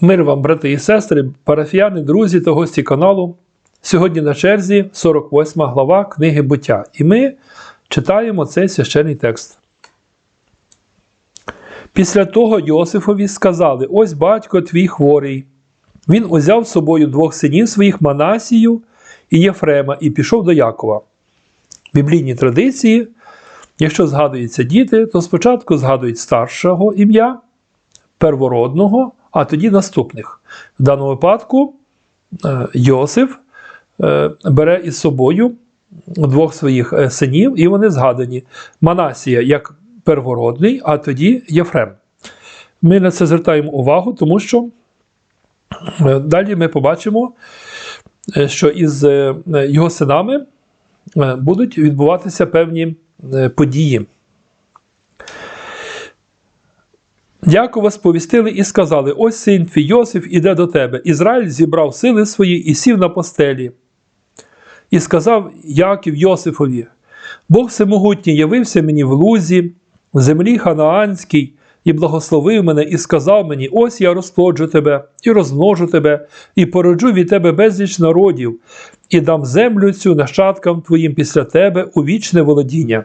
Мир вам, брати і сестри, парафіяни, друзі та гості каналу. Сьогодні на черзі 48 глава книги буття. І ми читаємо цей священний текст. Після того Йосифові сказали: Ось батько твій хворий. Він узяв з собою двох синів своїх Манасію і Єфрема і пішов до Якова. В біблійній традиції, якщо згадуються діти, то спочатку згадують старшого ім'я, первородного, а тоді наступних. В даному випадку е, Йосиф е, бере із собою двох своїх е, синів, і вони згадані. Манасія як первородний, а тоді Єфрем. Ми на це звертаємо увагу, тому що далі ми побачимо, що із його синами будуть відбуватися певні події. Якова сповістили і сказали: Ось син твій Йосиф іде до тебе. Ізраїль зібрав сили свої і сів на постелі. І сказав Яків Йосифові: Бог Всемогутній явився мені в лузі, в землі ханаанській, і благословив мене, і сказав мені: Ось я розплоджу тебе, і розмножу тебе, і породжу від тебе безліч народів, і дам землю цю нащадкам твоїм після тебе у вічне володіння.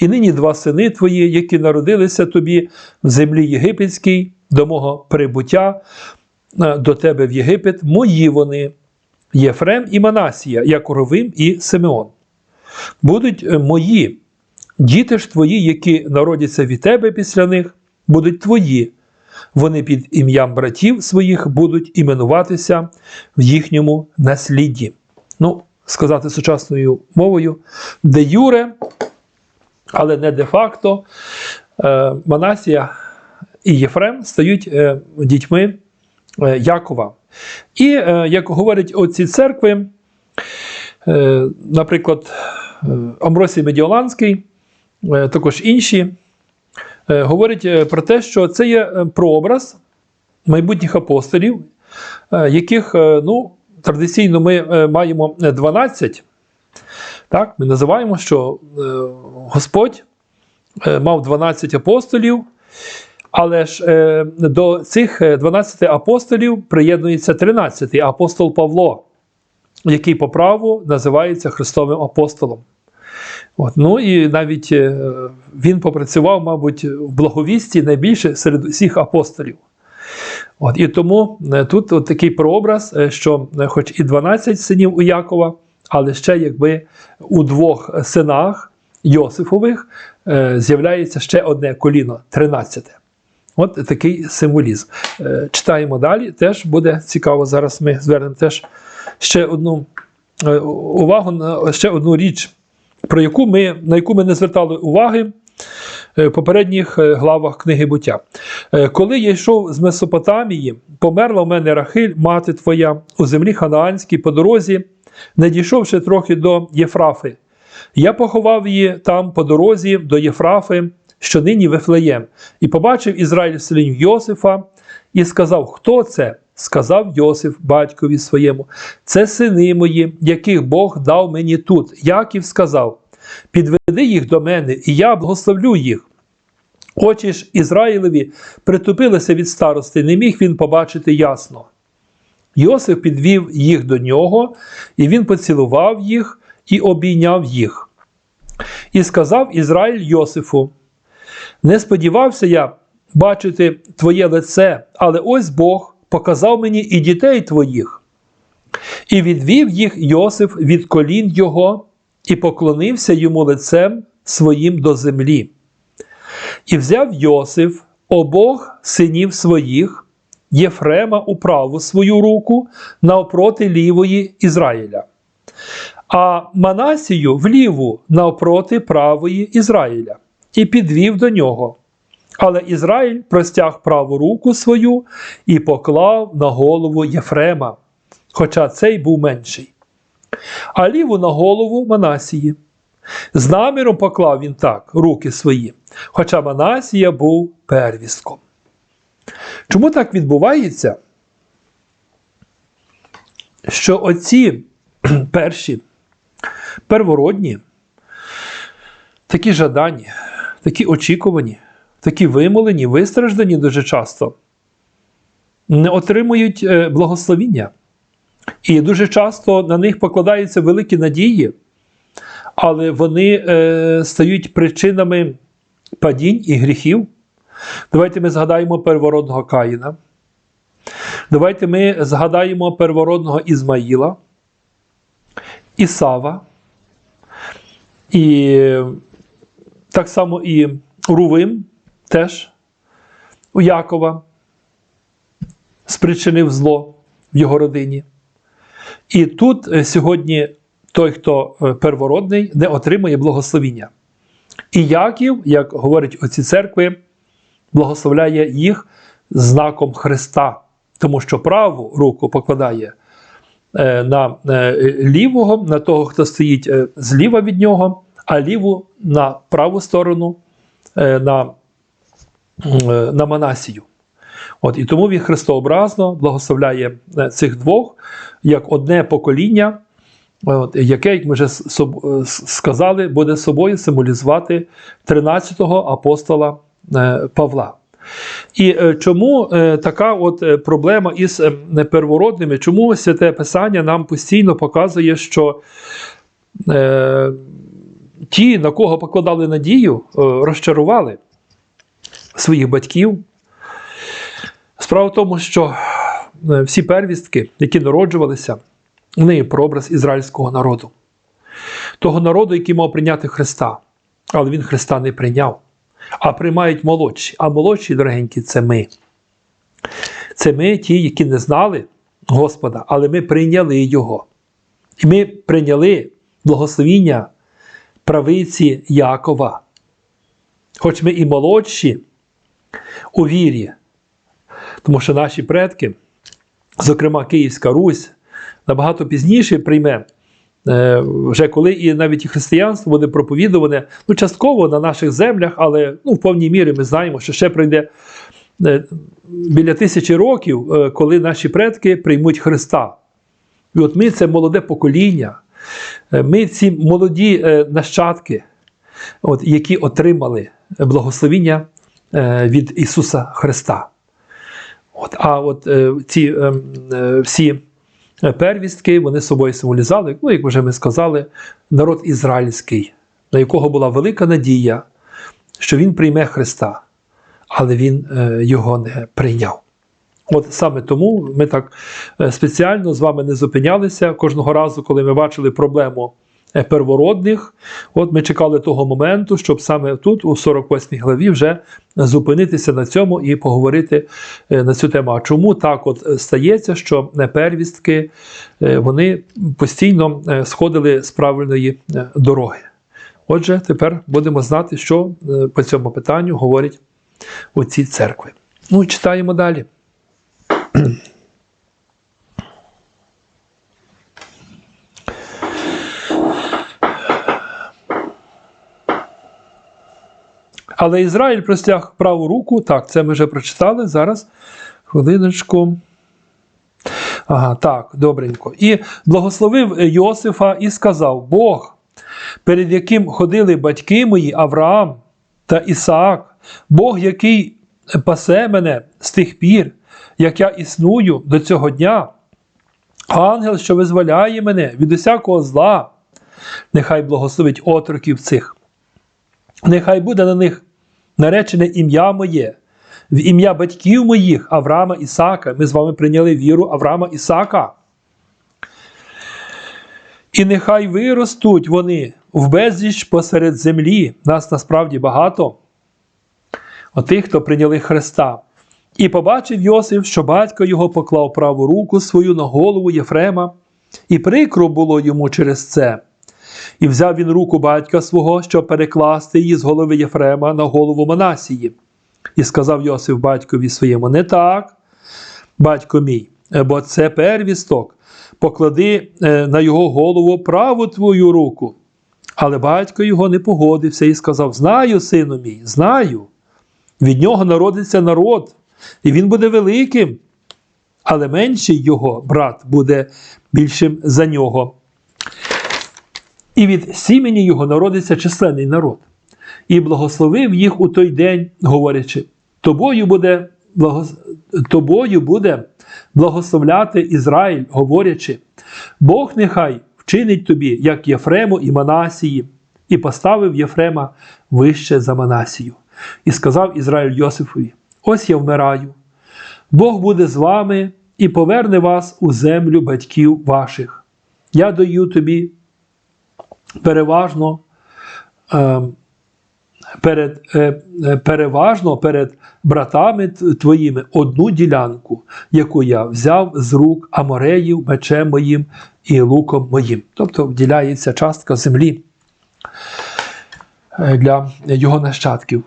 І нині два сини твої, які народилися тобі в землі єгипетській, до мого прибуття е, до тебе в Єгипет, мої вони, Єфрем і Манасія, Яковим і Симеон. Будуть е, мої, діти ж твої, які народяться від тебе після них, будуть твої. Вони під ім'ям братів своїх будуть іменуватися в їхньому наслідді. Ну, сказати сучасною мовою, де Юре але не де-факто е, Манасія і Єфрем стають е, дітьми е, Якова. І, як говорять оці церкви, наприклад, Амросій Медіоланський, також інші, говорять про те, що це є прообраз майбутніх апостолів, яких ну, традиційно ми маємо 12. Так, Ми називаємо, що е, Господь е, мав 12 апостолів, але ж е, до цих 12 апостолів приєднується 13 апостол Павло, який по праву називається Христовим апостолом. От, Ну і навіть він попрацював, мабуть, в благовісті найбільше серед усіх апостолів. От, І тому тут от такий прообраз, що, хоч і 12 синів у Якова але ще якби у двох синах Йосифових е, з'являється ще одне коліно 13. От такий символізм. Е, читаємо далі. Теж буде цікаво. Зараз ми звернемо теж ще одну е, увагу на ще одну річ, про яку ми, на яку ми не звертали уваги. В попередніх главах книги буття. Коли я йшов з Месопотамії, померла в мене Рахиль, мати твоя, у землі Ханаанській по дорозі, не дійшовши трохи до Єфрафи. Я поховав її там по дорозі до Єфрафи, що нині Вифлеєм, і побачив Ізраїль селінь Йосифа, і сказав: Хто це? Сказав Йосиф батькові своєму. Це сини мої, яких Бог дав мені тут. Яків сказав: Підведи їх до мене, і я благословлю їх. Очі ж Ізраїлеві притупилися від старости, не міг він побачити ясно. Йосиф підвів їх до нього, і він поцілував їх і обійняв їх. І сказав Ізраїль Йосифу: Не сподівався я бачити твоє лице, але ось Бог показав мені і дітей твоїх. І відвів їх Йосиф від колін його, і поклонився йому лицем своїм до землі. І взяв Йосиф обох синів своїх. Єфрема у праву свою руку навпроти лівої Ізраїля, а Манасію в ліву навпроти правої Ізраїля, і підвів до нього. Але Ізраїль простяг праву руку свою і поклав на голову Єфрема, хоча цей був менший, а ліву на голову Манасії. З наміром поклав він так руки свої, хоча Манасія був первістком. Чому так відбувається? Що оці перші первородні, такі жадані, такі очікувані, такі вимолені, вистраждані дуже часто, не отримують е, благословіння. І дуже часто на них покладаються великі надії, але вони е, стають причинами падінь і гріхів. Давайте ми згадаємо первородного Каїна. Давайте ми згадаємо первородного Ізмаїла, Ісава, і так само і Рувим теж у Якова спричинив зло в його родині. І тут е, сьогодні той, хто е, первородний, не отримує благословіння. І Яків, як говорять оці церкви, благословляє їх знаком Христа, тому що праву руку покладає е, на е, лівого, на того, хто стоїть е, зліва від нього, а ліву на праву сторону на, на Манасію. От, і тому він христообразно благословляє цих двох як одне покоління, от, яке, як ми вже сказали, буде собою символізувати 13-го апостола Павла. І е, чому е, така от е, проблема із е, первородними? Чому святе Писання нам постійно показує, що е, ті, на кого покладали надію, е, розчарували своїх батьків? Справа в тому, що е, всі первістки, які народжувалися, вони прообраз ізраїльського народу, того народу, який мав прийняти Христа, але він Христа не прийняв, а приймають молодші. А молодші, дорогенькі, це ми. Це ми, ті, які не знали Господа, але ми прийняли Його. І ми прийняли благословіння правиці Якова. Хоч ми і молодші у вірі, тому що наші предки, зокрема Київська Русь, набагато пізніше прийме, вже коли і навіть і християнство буде проповідуване, ну, частково на наших землях, але ну, в повній мірі ми знаємо, що ще пройде е, біля тисячі років, е, коли наші предки приймуть Христа. І от ми це молоде покоління, е, ми ці молоді е, нащадки, от, які отримали благословіння е, від Ісуса Христа. От, а от е, ці е, е, всі первістки вони собою символізували, ну, як вже ми сказали, народ ізраїльський, на якого була велика надія, що він прийме Христа, але він е, його не прийняв. От саме тому ми так е, спеціально з вами не зупинялися кожного разу, коли ми бачили проблему первородних. От ми чекали того моменту, щоб саме тут, у 48 главі, вже зупинитися на цьому і поговорити е, на цю тему. А чому так от е, стається, що е, первістки е, вони постійно е, сходили з правильної е, дороги? Отже, тепер будемо знати, що е, по цьому питанню говорять оці церкви. Ну читаємо далі. Але Ізраїль простяг праву руку. Так, це ми вже прочитали. Зараз хвилиночку. Ага, так, добренько. І благословив Йосифа і сказав: Бог, перед яким ходили батьки мої Авраам та Ісаак, Бог, який пасе мене з тих пір, як я існую до цього дня, ангел, що визволяє мене від усякого зла, нехай благословить отроків цих. Нехай буде на них наречене ім'я моє, в ім'я батьків моїх Авраама Ісака. Ми з вами прийняли віру Авраама Ісака. І нехай виростуть вони в безліч посеред землі. Нас насправді багато. Отих, хто прийняли Христа. І побачив Йосиф, що батько його поклав праву руку свою на голову Єфрема, і прикро було йому через це. І взяв він руку батька свого, щоб перекласти її з голови Єфрема на голову Манасії. І сказав Йосиф батькові своєму: Не так, батько мій, бо це первісток. Поклади е, на його голову праву твою руку. Але батько його не погодився і сказав: Знаю, сину мій, знаю. Від нього народиться народ, і він буде великим, але менший його брат буде більшим за нього. І від сімені його народиться численний народ. І благословив їх у той день, говорячи: Тобою буде благос... тобою буде благословляти Ізраїль, говорячи: Бог нехай вчинить тобі, як Єфрему і Манасії, і поставив Єфрема вище за Манасію. І сказав Ізраїль Йосифові: Ось я вмираю. Бог буде з вами і поверне вас у землю батьків ваших. Я даю тобі переважно. е, Перед, е, е, переважно перед братами твоїми одну ділянку, яку я взяв з рук Амореїв мечем моїм і луком моїм. Тобто вділяється частка землі е, для його нащадків.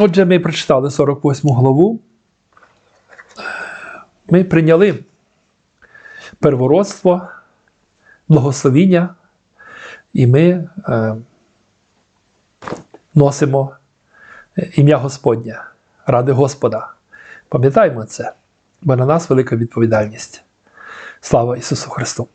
Отже, ми прочитали 48 главу. Ми прийняли первородство, благословіння, і ми е, носимо ім'я Господнє, ради Господа. Пам'ятаємо це, бо на нас велика відповідальність. Слава Ісусу Христу!